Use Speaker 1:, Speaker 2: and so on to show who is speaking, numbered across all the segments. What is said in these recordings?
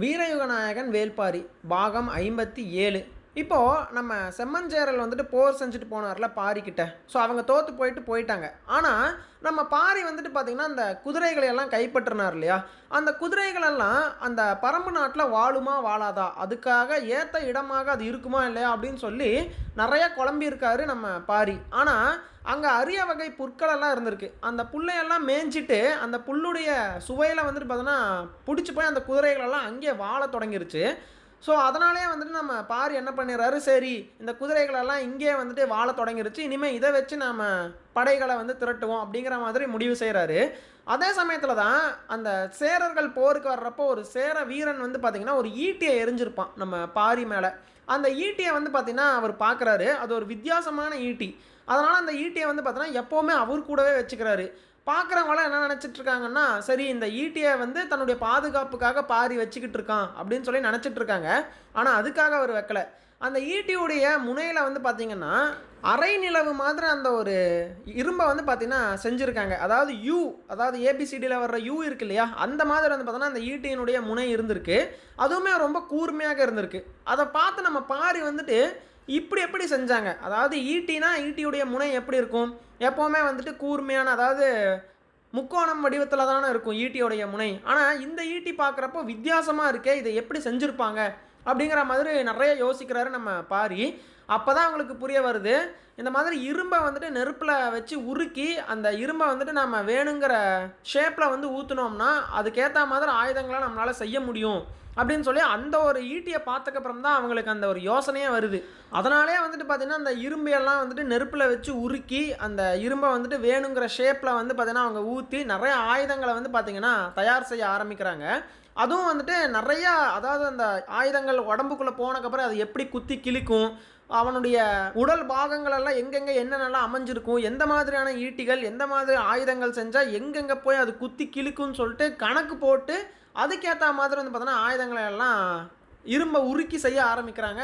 Speaker 1: வீரயுகநாயகன் வேல்பாரி பாகம் ஐம்பத்தி ஏழு. இப்போது நம்ம செம்மஞ்சேரல் வந்துட்டு போர் செஞ்சுட்டு போனார்ல பாரிக்கிட்ட ஸோ அவங்க தோற்று போயிட்டு போயிட்டாங்க. ஆனால் நம்ம பாரி வந்துட்டு பார்த்திங்கன்னா அந்த குதிரைகளை எல்லாம் கைப்பற்றினார் இல்லையா? அந்த குதிரைகளெல்லாம் அந்த பரம்பு நாட்டில் வாழுமா வாழாதா? அதுக்காக ஏற்ற இடமாக அது இருக்குமா இல்லையா? அப்படின்னு சொல்லி நிறைய குழம்பியிருக்காரு நம்ம பாரி. ஆனால் அங்கே அரிய வகை புற்களெல்லாம் இருந்திருக்கு. அந்த புல்லையெல்லாம் மேய்ஞ்சிட்டு அந்த புல்லுடைய சுவையில் வந்துட்டு பார்த்தோன்னா பிடிச்சி போய் அந்த குதிரைகளெல்லாம் அங்கேயே வாழ தொடங்கிருச்சு. ஸோ அதனாலே வந்துட்டு நம்ம பாரி என்ன பண்ணிடுறாரு? சரி இந்த குதிரைகளெல்லாம் இங்கேயே வந்துட்டு வாழ தொடங்கிருச்சு. இனிமேல் இதை வச்சு நம்ம படைகளை வந்து திரட்டுவோம் அப்படிங்கிற மாதிரி முடிவு செய்கிறாரு அதே சமயத்தில் தான் அந்த சேரர்கள் போருக்கு வர்றப்போ ஒரு சேர வீரன் வந்து பார்த்திங்கன்னா ஒரு ஈட்டியை எரிஞ்சிருப்பான் நம்ம பாரி மேலே. அந்த ஈட்டியை வந்து பார்த்திங்கன்னா அவர் பார்க்குறாரு அது ஒரு வித்தியாசமான ஈட்டி. அதனால் அந்த ஈட்டியை வந்து பார்த்தீங்கன்னா எப்போவுமே அவர் கூடவே வச்சுக்கிறாரு. பார்க்குறவங்களாம் என்ன நினச்சிட்டு இருக்காங்கன்னா சரி இந்த ஈட்டியை வந்து தன்னுடைய பாதுகாப்புக்காக பாரி வச்சுக்கிட்டு இருக்கான் அப்படின்னு சொல்லி நினச்சிட்டு இருக்காங்க ஆனால் அதுக்காக அவர் வைக்கல. அந்த ஈட்டியுடைய முனையில் வந்து பார்த்திங்கன்னா அரை நிலவு மாதிரி அந்த ஒரு இரும்பை வந்து பார்த்திங்கன்னா செஞ்சுருக்காங்க. அதாவது யூ அதாவது ஏபிசிடியில் வர்ற யூ இருக்கு இல்லையா? அந்த மாதிரி வந்து பார்த்தோன்னா அந்த ஈட்டியினுடைய முனை இருந்திருக்கு. அதுவுமே ரொம்ப கூர்மையாக இருந்திருக்கு. அதை பார்த்து நம்ம பாரி வந்துட்டு இப்படி எப்படி செஞ்சாங்க? அதாவது ஈட்டினா ஈட்டியுடைய முனை எப்படி இருக்கும்? எப்போவுமே வந்துட்டு கூர்மையான அதாவது முக்கோணம் வடிவத்தில் தானே இருக்கும் ஈட்டியோடைய முனை. ஆனால் இந்த ஈட்டி பார்க்குறப்போ வித்தியாசமாக இருக்கே இதை எப்படி செஞ்சுருப்பாங்க? அப்படிங்கிற மாதிரி நிறைய யோசிக்கிறாரு நம்ம பாரி. அப்போ தான் அவங்களுக்கு புரிய வருது. இந்த மாதிரி இரும்பை வந்துட்டு நெருப்பில் வச்சு உருக்கி அந்த இரும்பை வந்துட்டு நம்ம வேணுங்கிற ஷேப்பில் வந்து ஊற்றுனோம்னா அதுக்கேற்ற மாதிரி ஆயுதங்களை நம்மளால் செய்ய முடியும். அப்படின்னு சொல்லி அந்த ஒரு ஈட்டியை பார்த்தக்கப்புறம் தான் அவங்களுக்கு அந்த ஒரு யோசனையே வருது. அதனாலே வந்துட்டு பார்த்திங்கன்னா அந்த இரும்பையெல்லாம் வந்துட்டு நெருப்பில் வச்சு உருக்கி அந்த இரும்பை வந்துட்டு வேணுங்கிற ஷேப்பில் வந்து பார்த்திங்கன்னா அவங்க ஊற்றி நிறைய ஆயுதங்களை வந்து பார்த்திங்கன்னா தயார் செய்ய ஆரம்பிக்கிறாங்க. அதுவும் வந்துட்டு நிறையா அதாவது அந்த ஆயுதங்கள் உடம்புக்குள்ளே போனக்கப்புறம் அது எப்படி குத்தி கிழிக்கும் அவனுடைய உடல் பாகங்களெல்லாம் எங்கெங்கே என்னென்னலாம் அமைஞ்சிருக்கும் எந்த மாதிரியான ஈட்டிகள் எந்த மாதிரி ஆயுதங்கள் செஞ்சால் எங்கெங்கே போய் அது குத்தி கிழிக்கும்னு சொல்லிட்டு கணக்கு போட்டு அதுக்கேற்ற மாதிரி வந்து பார்த்தோன்னா ஆயுதங்களை எல்லாம் இரும்பை உருக்கி செய்ய ஆரம்பிக்கிறாங்க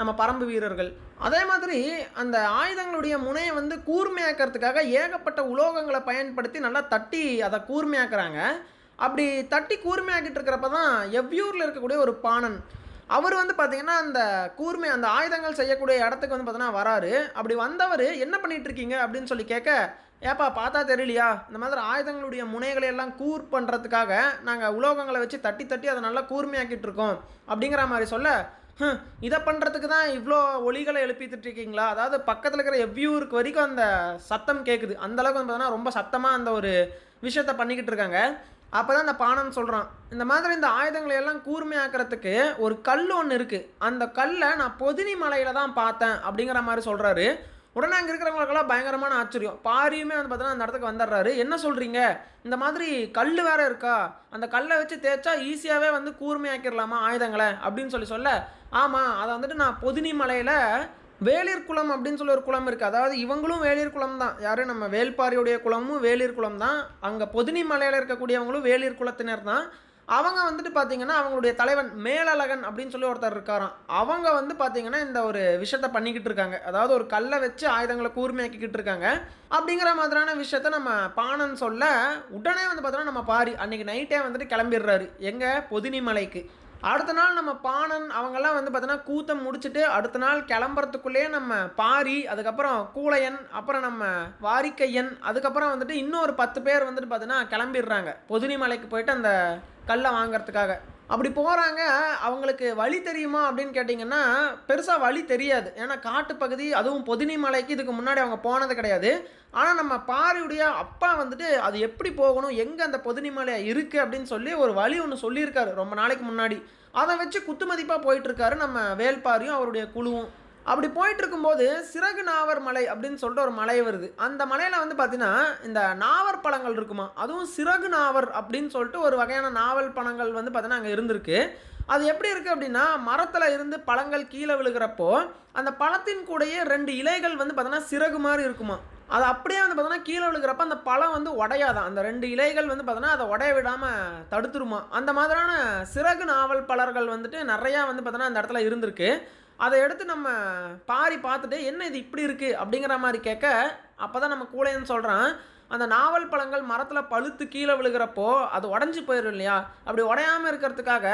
Speaker 1: நம்ம பரம்பு வீரர்கள். அதே மாதிரி அந்த ஆயுதங்களுடைய முனையை வந்து கூர்மையாக்கிறதுக்காக ஏகப்பட்ட உலோகங்களை பயன்படுத்தி நல்லா தட்டி அதை கூர்மையாக்குறாங்க. அப்படி தட்டி கூர்மையாக்கிட்டு இருக்கிறப்ப தான் எவ்வியூரில் இருக்கக்கூடிய ஒரு பாணன் அவர் வந்து பார்த்திங்கன்னா அந்த கூர்மை அந்த ஆயுதங்கள் செய்யக்கூடிய இடத்துக்கு வந்து பார்த்தோன்னா வராரு. அப்படி வந்தவர் என்ன பண்ணிகிட்ருக்கீங்க அப்படின்னு சொல்லி கேட்க ஏப்பா பார்த்தா தெரியலையா? இந்த மாதிரி ஆயுதங்களுடைய முனைகளை எல்லாம் கூர் பண்ணுறதுக்காக நாங்கள் உலோகங்களை வச்சு தட்டி தட்டி அதை நல்லா கூர்மையாக்கிட்டு இருக்கோம். அப்படிங்கிற மாதிரி சொல்ல இதை பண்ணுறதுக்கு தான் இவ்வளோ ஒலிகளை எழுப்பிட்டு இருக்கீங்களா? அதாவது பக்கத்தில் இருக்கிற எவ்வியூருக்கு வரைக்கும் அந்த சத்தம் கேட்குது அந்தளவுக்கு வந்து பார்த்தோன்னா ரொம்ப சத்தமாக அந்த ஒரு விஷயத்த பண்ணிக்கிட்டு இருக்காங்க. அப்போ தான் அந்த பாணன் சொல்கிறான் இந்த மாதிரி இந்த ஆயுதங்களை எல்லாம் கூர்மையாக்கிறதுக்கு ஒரு கல் ஒன்று இருக்குது அந்த கல்லை நான் பொதினி மலையில் தான் பார்த்தேன். அப்படிங்கிற மாதிரி சொல்கிறாரு உடனே அங்கே இருக்கிறவங்களுக்கெல்லாம் பயங்கரமான ஆச்சரியம். பாரியுமே வந்து பார்த்தோன்னா அந்த இடத்துக்கு வந்துடுறாரு. என்ன சொல்கிறீங்க இந்த மாதிரி கல் வேற இருக்கா? அந்த கல்லை வச்சு தேய்ச்சா ஈஸியாகவே வந்து கூர்மையாக்கிடலாமா ஆயுதங்களை? அப்படின்னு சொல்லி சொல்ல ஆமாம் அதை வந்துட்டு நான் பொதினி மலையில் வேளிர் குளம் அப்படின்னு சொல்லி ஒரு குளம் இருக்குது அதாவது இவங்களும் வேளிர் குளம் தான். யாரும் நம்ம வேல்பாரியுடைய குளமும் வேளிர் குளம் தான். அங்கே பொதினி மலையில் இருக்கக்கூடியவங்களும் வேளிர் குளத்தினர் தான். அவங்க வந்துட்டு பார்த்தீங்கன்னா அவங்களுடைய தலைவன் மேலழகன் அப்படின்னு சொல்லி ஒருத்தர் இருக்காராம். அவங்க வந்து பார்த்தீங்கன்னா இந்த ஒரு விஷயத்த பண்ணிக்கிட்டு இருக்காங்க. அதாவது ஒரு கல்லை வச்சு ஆயுதங்களை கூர்மையாக்கிக்கிட்டு இருக்காங்க. அப்படிங்கிற மாதிரியான விஷயத்த நம்ம பாணன் சொல்ல உடனே வந்து பார்த்தோன்னா நம்ம பாரி அன்னைக்கு நைட்டே வந்துட்டு கிளம்பிடுறாரு. எங்கே? பொதினிமலைக்கு. அடுத்த நாள் நம்ம பாணன் அவங்கெல்லாம் வந்து பார்த்தோன்னா கூத்தம் முடிச்சுட்டு அடுத்த நாள் கிளம்புறதுக்குள்ளேயே நம்ம பாரி அதுக்கப்புறம் கூளையன் அப்புறம் நம்ம வாரிக்கையன் அதுக்கப்புறம் வந்துட்டு இன்னொரு பத்து பேர் வந்துட்டு பார்த்தோன்னா கிளம்பிடுறாங்க. பொதினிமலைக்கு போயிட்டு அந்த கல்லை வாங்கிறதுக்காக. அப்படி போகிறாங்க அவங்களுக்கு வழி தெரியுமா அப்படின்னு கேட்டிங்கன்னா பெருசாக வழி தெரியாது. ஏன்னா காட்டுப்பகுதி அதுவும் பொதினி மலைக்கு இதுக்கு முன்னாடி அவங்க போனது கிடையாது. ஆனால் நம்ம பாரியுடைய அப்பா வந்துட்டு அது எப்படி போகணும் எங்கே அந்த பொதினி மலை இருக்குது அப்படின்னு சொல்லி ஒரு வழி ஒன்று சொல்லியிருக்காரு ரொம்ப நாளைக்கு முன்னாடி. அதை வச்சு குத்துமதிப்பாக போயிட்டுருக்காரு நம்ம வேல்பாரியும் அவருடைய குழுவும். அப்படி போயிட்டு இருக்கும்போது சிறகு நாவர் மலை அப்படின்னு சொல்லிட்டு ஒரு மலை வருது. அந்த மலையில் வந்து பார்த்தீங்கன்னா இந்த நாவர் பழங்கள் இருக்குமா? அதுவும் சிறகு நாவர் அப்படின்னு சொல்லிட்டு ஒரு வகையான நாவல் பழங்கள் வந்து பார்த்தீங்கன்னா அங்கே இருந்திருக்கு. அது எப்படி இருக்குது அப்படின்னா மரத்தில் இருந்து பழங்கள் கீழே விழுகிறப்போ அந்த பழத்தின் கூடயே ரெண்டு இலைகள் வந்து பார்த்தீங்கன்னா சிறகு மாதிரி இருக்குமா? அது அப்படியே வந்து பார்த்தோன்னா கீழே விழுகிறப்ப அந்த பழம் வந்து உடையாதான் அந்த ரெண்டு இலைகள் வந்து பார்த்தோன்னா அதை உடைய விடாமல் தடுத்துருமா? அந்த மாதிரியான சிறகு நாவல் பலர்கள் வந்துட்டு நிறையா வந்து பார்த்தோன்னா அந்த இடத்துல இருந்திருக்கு. அதை எடுத்து நம்ம பாரி பார்த்துட்டு என்ன இது இப்படி இருக்குது அப்படிங்கிற மாதிரி கேட்க அப்போ தான் நம்ம கூலையன்னு சொல்கிறான் அந்த நாவல் பழங்கள் மரத்தில் பழுத்து கீழே விழுகிறப்போ அது உடஞ்சி போயிடும் இல்லையா? அப்படி உடையாமல் இருக்கிறதுக்காக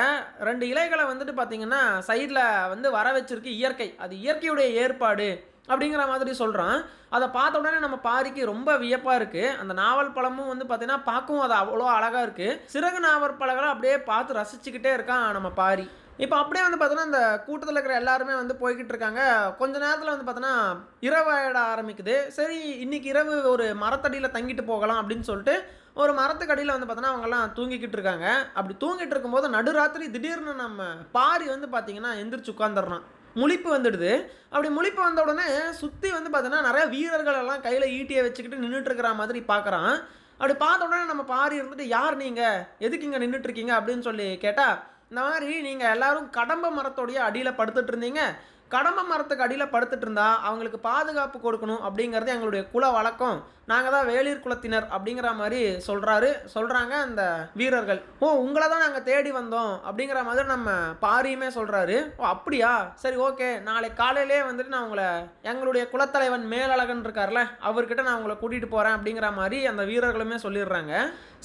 Speaker 1: ரெண்டு இலைகளை வந்துட்டு பார்த்தீங்கன்னா சைடில் வந்து வர வச்சிருக்கு இயற்கை. அது இயற்கையுடைய ஏற்பாடு அப்படிங்கிற மாதிரி சொல்கிறான் அதை பார்த்த உடனே நம்ம பாரிக்கு ரொம்ப வியப்பாக இருக்குது அந்த நாவல் பழமும் வந்து பார்த்தீங்கன்னா பார்க்கவும் அது அவ்வளோ அழகாக இருக்குது சிறகு நாவல் பழங்களை அப்படியே பார்த்து ரசிச்சுக்கிட்டே இருக்கான் நம்ம பாரி. இப்போ அப்படியே வந்து பார்த்தோன்னா இந்த கூட்டத்தில் இருக்கிற எல்லாருமே வந்து போய்கிட்டு இருக்காங்க. கொஞ்ச நேரத்தில் வந்து பார்த்தோன்னா இரவாயிட ஆரம்பிக்குது. சரி இன்னைக்கு இரவு ஒரு மரத்தடியில் தங்கிட்டு போகலாம் அப்படின்னு சொல்லிட்டு ஒரு மரத்துக்கு அடியில் வந்து பார்த்தோன்னா அவங்கெல்லாம் தூங்கிக்கிட்டு இருக்காங்க. அப்படி தூங்கிட்டு இருக்கும்போது நடுராத்திரி திடீர்னு நம்ம பாரி வந்து பார்த்தீங்கன்னா எந்திரிச்சு உட்காந்துடுறான் முழிப்பு வந்துடுது. அப்படி முழிப்பு வந்த உடனே சுற்றி வந்து பார்த்தோன்னா நிறைய வீரர்கள் எல்லாம் கையில் ஈட்டியை வச்சுக்கிட்டு நின்றுட்டு இருக்கிற மாதிரி பார்க்குறான் அப்படி பார்த்த உடனே நம்ம பாரி இருந்துட்டு யார் நீங்கள் எதுக்கு இங்கே நின்றுட்டு இருக்கீங்க? அப்படின்னு சொல்லி கேட்டால் இந்த மாதிரி நீங்கள் எல்லாரும் கடம்ப மரத்தோடைய அடியில் படுத்துட்டு இருந்தீங்க. கடம்ப மரத்துக்கு அடியில் படுத்துட்டு இருந்தா அவங்களுக்கு பாதுகாப்பு கொடுக்கணும் அப்படிங்கிறது எங்களுடைய குல வழக்கம். நாங்கள் தான் வேளிர் குலத்தினர் அப்படிங்கிற மாதிரி சொல்கிறாரு சொல்கிறாங்க அந்த வீரர்கள். ஓ உங்களை தான் நாங்கள் தேடி வந்தோம் அப்படிங்கிற மாதிரி நம்ம பாரியுமே சொல்கிறாரு ஓ அப்படியா? சரி ஓகே. நாளை காலையிலே வந்துட்டு நான் உங்களை எங்களுடைய குலத்தலைவன் மேலழகன் இருக்கார்ல அவர்கிட்ட நான் உங்களை கூட்டிகிட்டு போகிறேன் அப்படிங்கிற மாதிரி அந்த வீரர்களுமே சொல்லிடுறாங்க.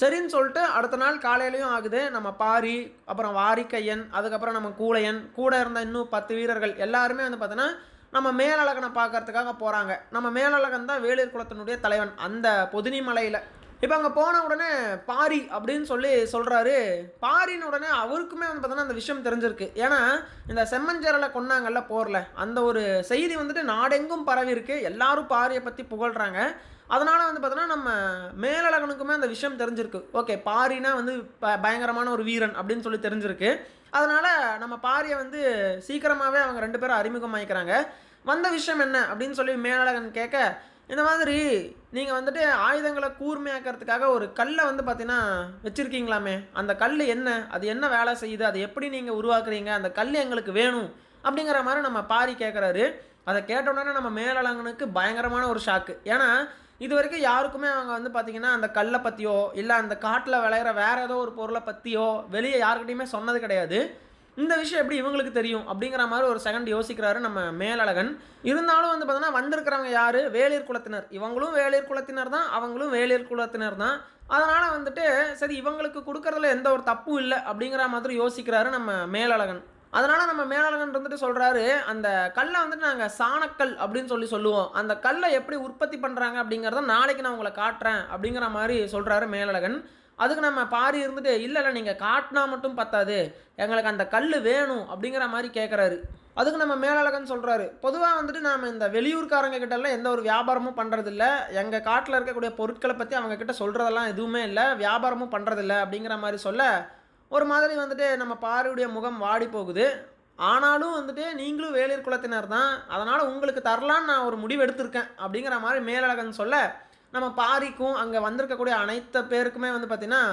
Speaker 1: சரின்னு சொல்லிட்டு அடுத்த நாள் காலையிலையும் ஆகுது. நம்ம பாரி அப்புறம் வாரிக்கையன் அதுக்கப்புறம் நம்ம கூலையன் கூட இருந்த இன்னும் பத்து வீரர்கள் எல்லாரும் வந்து பார்த்தோன்னா நம்ம மேலழகனை பார்க்கறதுக்காக போகிறாங்க நம்ம மேலழகன் தான் வேலூர் குலத்தினுடைய தலைவன். அந்த பொதினி மலையில் இப்போ அங்கே போன உடனே பாரி அப்படின்னு சொல்லி சொல்கிறாரு பாரின்னு உடனே அவருக்குமே வந்து பார்த்தோன்னா அந்த விஷயம் தெரிஞ்சிருக்கு. ஏன்னா இந்த செம்மஞ்சேரலை கொன்னாங்கல்ல போரில். அந்த ஒரு செய்தி வந்துட்டு நாடெங்கும் பரவி இருக்கு. எல்லாரும் பாரியை பற்றி புகழ்கிறாங்க அதனால் வந்து பார்த்தோன்னா நம்ம மேலழகனுக்குமே அந்த விஷயம் தெரிஞ்சிருக்கு. ஓகே பாரினா வந்து ப பயங்கரமான ஒரு வீரன் அப்படின்னு சொல்லி தெரிஞ்சிருக்கு. அதனால் நம்ம பாரியை வந்து சீக்கிரமாகவே அவங்க ரெண்டு பேரும் அறிமுகமாயிக்கிறாங்க. வந்த விஷயம் என்ன அப்படின்னு சொல்லி மேலழகன் கேட்க இந்த மாதிரி நீங்கள் வந்துட்டு ஆயுதங்களை கூர்மையாக்கிறதுக்காக ஒரு கல்லை வந்து பார்த்தீங்கன்னா வச்சுருக்கீங்களாமே? அந்த கல் என்ன? அது என்ன வேலை செய்யுது? அதை எப்படி நீங்கள் உருவாக்குறீங்க? அந்த கல் எங்களுக்கு வேணும் அப்படிங்கிற மாதிரி நம்ம பாரி கேட்குறாரு அதை கேட்ட உடனே நம்ம மேலழகனுக்கு பயங்கரமான ஒரு ஷாக்கு ஏன்னா இது வரைக்கும் யாருக்குமே அவங்க வந்து பார்த்திங்கன்னா அந்த கல்லை பற்றியோ இல்லை அந்த காட்டில் விளையிற வேறு ஏதோ ஒரு பொருளை பற்றியோ வெளியே யாருக்கிட்டையுமே சொன்னது கிடையாது. இந்த விஷயம் எப்படி இவங்களுக்கு தெரியும் அப்படிங்கிற மாதிரி ஒரு செகண்ட் யோசிக்கிறாரு நம்ம மேலழகன். இருந்தாலும் வந்து பார்த்தோன்னா வந்திருக்கிறவங்க யார்? வேளிர் குலத்தினர். இவங்களும் வேளிர் குலத்தினர் தான் அவங்களும் வேளிர் குலத்தினர் தான். அதனால் வந்துட்டு சரி இவங்களுக்கு கொடுக்கறதுல எந்த ஒரு தப்பும் இல்லை அப்படிங்கிற மாதிரி யோசிக்கிறாரு நம்ம மேலழகன். அதனால் நம்ம மேலாளகன் வந்துட்டு சொல்கிறாரு அந்த கல்லை வந்துட்டு நாங்கள் சாணக்கல் அப்படின்னு சொல்லி சொல்லுவோம். அந்த கல்லை எப்படி உற்பத்தி பண்ணுறாங்க அப்படிங்கிறத நாளைக்கு நான் உங்களை காட்டுறேன் அப்படிங்கிற மாதிரி சொல்கிறாரு மேலழகன் அதுக்கு நம்ம பாரி இருந்துட்டு இல்லை இல்லை நீங்கள் காட்டினா மட்டும் பத்தாது. எங்களுக்கு அந்த கல் வேணும் அப்படிங்கிற மாதிரி கேட்குறாரு அதுக்கு நம்ம மேலழகன் சொல்கிறாரு பொதுவாக வந்துட்டு நாம் இந்த வெளியூர்காரங்க கிட்டலாம் எந்த ஒரு வியாபாரமும் பண்ணுறதில்ல எங்கள் காட்டில் இருக்கக்கூடிய பொருட்களை பற்றி அவங்க கிட்ட சொல்கிறதெல்லாம் எதுவுமே இல்லை. வியாபாரமும் பண்ணுறதில்ல அப்படிங்கிற மாதிரி சொல்ல ஒரு மாதிரி வந்துட்டு நம்ம பாரியுடைய முகம் வாடி போகுது. ஆனாலும் வந்துட்டு நீங்களும் வேளிர் குலத்தினர் தான். அதனால் உங்களுக்கு தரலான்னு நான் ஒரு முடிவு எடுத்திருக்கேன். அப்படிங்கிற மாதிரி மேலழகன் சொல்ல நம்ம பாரிக்கும் அங்கே வந்திருக்கக்கூடிய அனைத்து பேருக்குமே வந்து பார்த்திங்கன்னா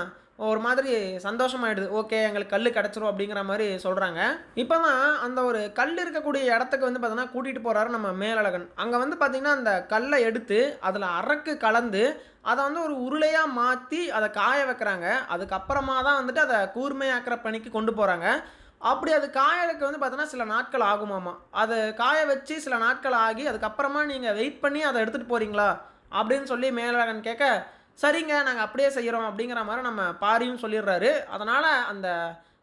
Speaker 1: ஒரு மாதிரி சந்தோஷமாயிடுது. ஓகே எங்களுக்கு கல் கிடச்சிரும் அப்படிங்கிற மாதிரி சொல்கிறாங்க இப்போ தான் அந்த ஒரு கல் இருக்கக்கூடிய இடத்துக்கு வந்து பார்த்திங்கன்னா கூட்டிகிட்டு போகிறாரு நம்ம மேலழகன். அங்கே வந்து பார்த்திங்கன்னா அந்த கல்லை எடுத்து அதில் அரக்கு கலந்து அதை வந்து ஒரு உருளையாக மாற்றி அதை காய வைக்கிறாங்க. அதுக்கப்புறமா தான் வந்துட்டு அதை கூர்மையாக்கிற பணிக்கு கொண்டு போகிறாங்க அப்படி அது காயறதுக்கு வந்து பார்த்தோன்னா சில நாட்கள் ஆகுமாமா. அதை காய வச்சு சில நாட்கள் ஆகி அதுக்கப்புறமா நீங்கள் வெயிட் பண்ணி அதை எடுத்துகிட்டு போகிறீங்களா அப்படின்னு சொல்லி மேலழகன் கேட்க சரிங்க நாங்கள் அப்படியே செய்கிறோம் அப்படிங்கிற மாதிரி நம்ம பாரியும் சொல்லிடுறாரு. அதனால் அந்த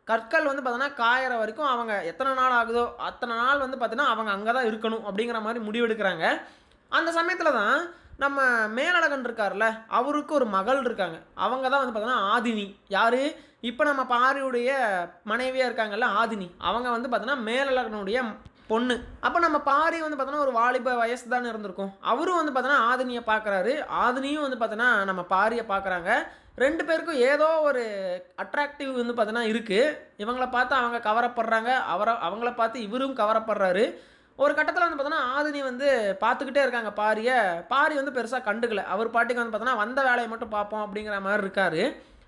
Speaker 1: கற்கள் வந்து பார்த்தோன்னா காயற வரைக்கும் அவங்க எத்தனை நாள் ஆகுதோ அத்தனை நாள் வந்து பார்த்தீங்கன்னா அவங்க அங்கே தான் இருக்கணும் அப்படிங்கிற மாதிரி முடிவெடுக்கிறாங்க. அந்த சமயத்தில் தான் நம்ம மேலழகன் இருக்கார்ல அவருக்கு ஒரு மகள் இருக்காங்க. அவங்க தான் வந்து பார்த்தோன்னா ஆதினி. யார்? இப்போ நம்ம பாரியுடைய மனைவியாக இருக்காங்கல்ல ஆதினி. அவங்க வந்து பார்த்தோன்னா மேலழகனுடைய பொண்ணு. அப்போ நம்ம பாரி வந்து பார்த்தோன்னா ஒரு வாலிப வயசு தானே இருந்திருக்கும். அவரும் வந்து பார்த்தோன்னா ஆதினியை பார்க்குறாரு ஆதினியும் வந்து பார்த்தோன்னா நம்ம பாரியை பார்க்குறாங்க ரெண்டு பேருக்கும் ஏதோ ஒரு அட்ராக்டிவ் வந்து பார்த்தோன்னா இருக்குது இவங்களை பார்த்து அவங்க கவரப்படுறாங்க. அவரை அவங்கள பார்த்து இவரும் கவரப்படுறாரு. ஒரு கட்டத்தில் வந்து பார்த்தோன்னா ஆதினி வந்து பார்த்துக்கிட்டே இருக்காங்க பாரியை. பாரி வந்து பெருசாக கண்டுக்கல. அவர் பாட்டிக்கு வந்து பார்த்தோன்னா வந்த வேலையை மட்டும் பார்ப்போம் அப்படிங்கிற மாதிரி இருக்காரு.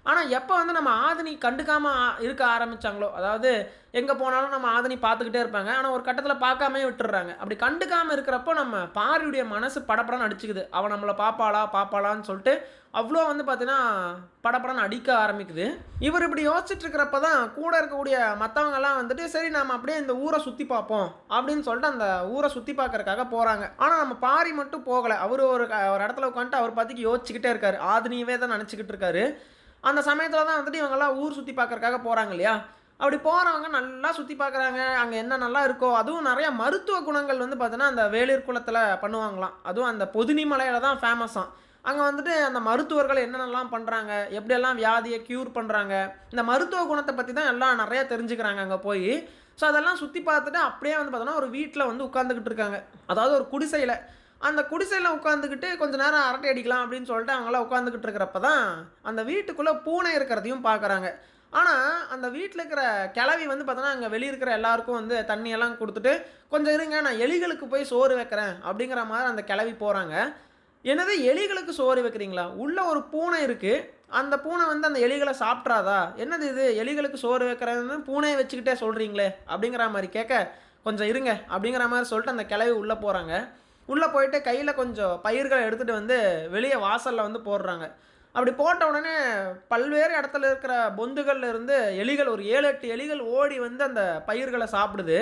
Speaker 1: ஆனால் எப்போ வந்து நம்ம ஆதினி கண்டுக்காமல் ஆ- இருக்க ஆரம்பிச்சாங்களோ அதாவது எங்கே போனாலும் நம்ம ஆதினி பார்த்துக்கிட்டே இருப்பாங்க. ஆனால் ஒரு கட்டத்தில் பார்க்காமே விட்டுடுறாங்க அப்படி கண்டுக்காமல் இருக்கிறப்போ நம்ம பாரியுடைய மனசு படப்படம் அடிச்சுக்குது. அவன் நம்மளை பாப்பாளா பாப்பாளான்னு சொல்லிட்டு அவ்வளோ வந்து பார்த்தீங்கன்னா படப்படம் அடிக்க ஆரம்பிக்குது. இவர் இப்படி யோசிச்சுட்டு இருக்கிறப்ப தான் கூட இருக்கக்கூடிய மற்றவங்கெல்லாம் வந்துட்டு சரி நம்ம அப்படியே இந்த ஊரை சுற்றி பார்ப்போம் அப்படின்னு சொல்லிட்டு அந்த ஊரை சுற்றி பார்க்கறக்காக போகிறாங்க ஆனால் நம்ம பாரி மட்டும் போகலை. அவர் ஒரு ஒரு இடத்துல உட்காந்துட்டு அவர் பற்றிக்கு யோசிச்சுக்கிட்டே இருக்காரு. ஆதினியவே தான் நினச்சிக்கிட்டு இருக்காரு. அந்த சமயத்தில் தான் வந்துட்டு இவங்கெல்லாம் ஊர் சுற்றி பார்க்குறக்காக போகிறாங்க இல்லையா? அப்படி போகிறவங்க நல்லா சுற்றி பார்க்குறாங்க. அங்கே என்ன நல்லா இருக்கோ அதுவும் நிறைய மருத்துவ குணங்கள் வந்து பார்த்தீங்கன்னா அந்த வேலூர் குளத்தில் பண்ணுவாங்களாம். அதுவும் அந்த பொதினி மலையில் தான் ஃபேமஸாம் அங்கே வந்துட்டு அந்த மருத்துவர்கள் என்னென்னலாம் பண்ணுறாங்க எப்படியெல்லாம் வியாதியை க்யூர் பண்ணுறாங்க இந்த மருத்துவ குணத்தை பற்றி தான் எல்லாம் நிறையா தெரிஞ்சுக்கிறாங்க அங்கே போய். ஸோ அதெல்லாம் சுற்றி பார்த்துட்டு அப்படியே வந்து பார்த்தோன்னா ஒரு வீட்டில் வந்து உட்காந்துக்கிட்டு இருக்காங்க. அதாவது ஒரு குடிசையில். அந்த குடிசையில் உட்காந்துக்கிட்டு கொஞ்ச நேரம் அரட்டை அடிக்கலாம் அப்படின்னு சொல்லிட்டு அவங்களாம் உட்காந்துக்கிட்டு இருக்கிறப்ப தான் அந்த வீட்டுக்குள்ளே பூனை இருக்கிறதையும் பார்க்குறாங்க. ஆனால் அந்த வீட்டில் இருக்கிற கிளவி வந்து பார்த்தோன்னா அங்கே வெளியே இருக்கிற எல்லாருக்கும் வந்து தண்ணியெல்லாம் கொடுத்துட்டு கொஞ்சம் இருங்க நான் எலிகளுக்கு போய் சோறு வைக்கிறேன் அப்படிங்கிற மாதிரி அந்த கிளவி போகிறாங்க என்னது எலிகளுக்கு சோறு வைக்கிறீங்களா? உள்ள ஒரு பூனை இருக்குது அந்த பூனை வந்து அந்த எலிகளை சாப்பிட்றாதா? என்னது இது? எலிகளுக்கு சோறு வைக்கிறதுன்னு பூனையை வச்சுக்கிட்டே சொல்கிறீங்களே அப்படிங்கிற மாதிரி கேட்க கொஞ்சம் இருங்க அப்படிங்கிற மாதிரி சொல்லிட்டு அந்த கிளவி உள்ளே போகிறாங்க உள்ளே போயிட்டு கையில் கொஞ்சம் பயிர்களை எடுத்துகிட்டு வந்து வெளியே வாசலில் வந்து போடுறாங்க. அப்படி போட்ட உடனே பல்வேறு இடத்துல இருக்கிற பொந்துகளில் இருந்து எலிகள் ஒரு ஏழு எட்டு எலிகள் ஓடி வந்து அந்த பயிர்களை சாப்பிடுது.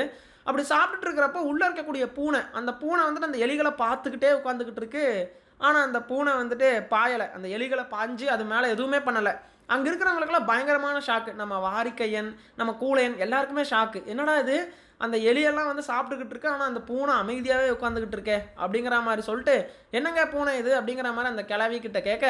Speaker 1: அப்படி சாப்பிட்டுட்டு உள்ளே இருக்கக்கூடிய பூனை அந்த பூனை வந்துட்டு அந்த எலிகளை பார்த்துக்கிட்டே உட்காந்துக்கிட்டு இருக்கு. ஆனால் அந்த பூனை வந்துட்டு பாயலை. அந்த எலிகளை பாஞ்சு அது மேலே எதுவுமே பண்ணலை. அங்கே இருக்கிறவங்களுக்கெல்லாம் பயங்கரமான ஷாக்கு நம்ம வாரிக்கையன் நம்ம கூழையன் எல்லாருக்குமே ஷாக்கு என்னடா இது? அந்த எலியெல்லாம் வந்து சாப்பிட்டுக்கிட்டு இருக்கு. ஆனால் அந்த பூனை அமைதியாகவே உட்காந்துக்கிட்டு இருக்கே அப்படிங்கிற மாதிரி சொல்லிட்டு என்னங்க பூனை இது? அப்படிங்கிற மாதிரி அந்த கிளவிக்கிட்ட கேட்க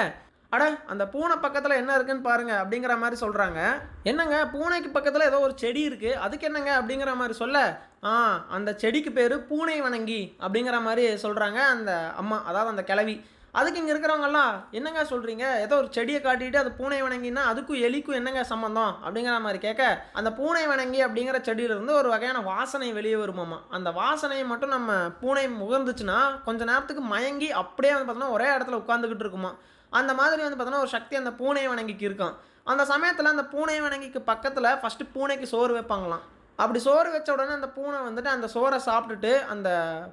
Speaker 1: அட அந்த பூனை பக்கத்தில் என்ன இருக்குன்னு பாருங்க அப்படிங்கிற மாதிரி சொல்கிறாங்க என்னங்க? பூனைக்கு பக்கத்தில் ஏதோ ஒரு செடி இருக்குது அதுக்கு என்னங்க? அப்படிங்கிற மாதிரி சொல்ல ஆ அந்த செடிக்கு பேர் பூனை வணங்கி அப்படிங்கிற மாதிரி சொல்கிறாங்க அந்த அம்மா அதாவது அந்த கிளவி அதுக்கு இங்கே இருக்கிறவங்கலாம் என்னங்க சொல்கிறீங்க ஏதோ ஒரு செடியை காட்டிட்டு அது பூனை வணங்கினா அதுக்கும் எலிக்கும் என்னங்க சம்மந்தம் அப்படிங்கிற மாதிரி கேட்க அந்த பூனை வணங்கி அப்படிங்கிற செடியிலிருந்து ஒரு வகையான வாசனை வெளியே வருமாமா. அந்த வாசனையை மட்டும் நம்ம பூனை முகர்ந்துச்சுன்னா கொஞ்ச நேரத்துக்கு மயங்கி அப்படியே வந்து பார்த்தோன்னா ஒரே இடத்துல உட்காந்துக்கிட்டு இருக்குமா. அந்த மாதிரி வந்து பார்த்தோன்னா ஒரு சக்தி அந்த பூனை வணங்கிக்கு இருக்கும். அந்த சமயத்தில் அந்த பூனை வணங்கிக்கு பக்கத்தில் ஃபஸ்ட்டு பூனைக்கு சோறு வைப்பாங்களாம். அப்படி சோறு வச்ச உடனே அந்த பூனை வந்துட்டு அந்த சோறை சாப்பிட்டுட்டு அந்த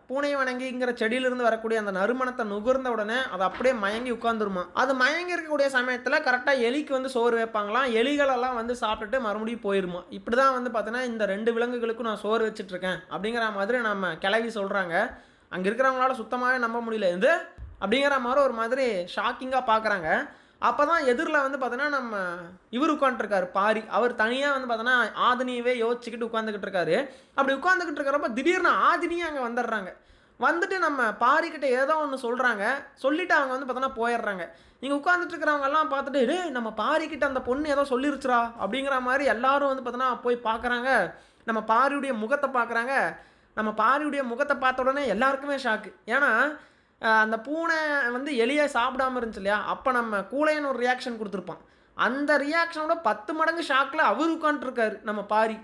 Speaker 1: பூனை வணங்கிங்கிற செடியிலிருந்து வரக்கூடிய அந்த நறுமணத்தை நுகர்ந்த உடனே அது அப்படியே மயங்கி உட்காந்துருமா அது மயங்கி இருக்கக்கூடிய சமயத்தில் கரெக்டாக எலிக்கு வந்து சோறு வைப்பாங்களாம். எலிகளெல்லாம் வந்து சாப்பிட்டுட்டு மறுபடியும் போயிருமா. இப்படி தான் வந்து பார்த்தீங்கன்னா இந்த ரெண்டு விலங்குகளுக்கும் நான் சோறு வச்சுட்ருக்கேன் இருக்கேன் அப்படிங்கிற மாதிரி நம்ம கிளவி சொல்கிறாங்க அங்கே இருக்கிறவங்களால சுத்தமாகவே நம்ப முடியல. இது அப்படிங்கிற மாதிரி ஒரு மாதிரி ஷாக்கிங்காக பார்க்குறாங்க அப்போ தான் எதிரில் வந்து பார்த்தோன்னா நம்ம இவர் உட்காந்துருக்காரு பாரி. அவர் தனியாக வந்து பார்த்தோன்னா ஆதினியவே யோசிச்சுக்கிட்டு உட்காந்துக்கிட்டு இருக்காரு. அப்படி உட்காந்துக்கிட்டு இருக்கிறப்ப திடீர்னு ஆதினியும் அங்கே வந்துடுறாங்க. வந்துட்டு நம்ம பாரிக்கிட்ட ஏதோ ஒன்று சொல்கிறாங்க சொல்லிவிட்டு அவங்க வந்து பார்த்தோன்னா போயிடுறாங்க. இங்கே உட்காந்துட்டு இருக்கிறவங்கெல்லாம் பார்த்துட்டு டேய் நம்ம பாரிக்கிட்ட அந்த பொண்ணு ஏதோ சொல்லிருச்சுரா அப்படிங்கிற மாதிரி எல்லாரும் வந்து பார்த்தோன்னா போய் பார்க்குறாங்க நம்ம பாரியுடைய முகத்தை பார்க்குறாங்க நம்ம பாரியுடைய முகத்தை பார்த்த உடனே எல்லாருக்குமே ஷாக்கு ஏன்னா அந்த பூனை வந்து எலியை சாப்பிடாம இருந்துச்சு இல்லையா? அப்போ நம்ம கூலையன் ஒரு ரியாக்ஷன் கொடுத்துருப்பான். அந்த ரியாக்ஷனோட பத்து மடங்கு ஷாக்கில் அவர் உட்காந்துருக்காரு நம்ம பாரி.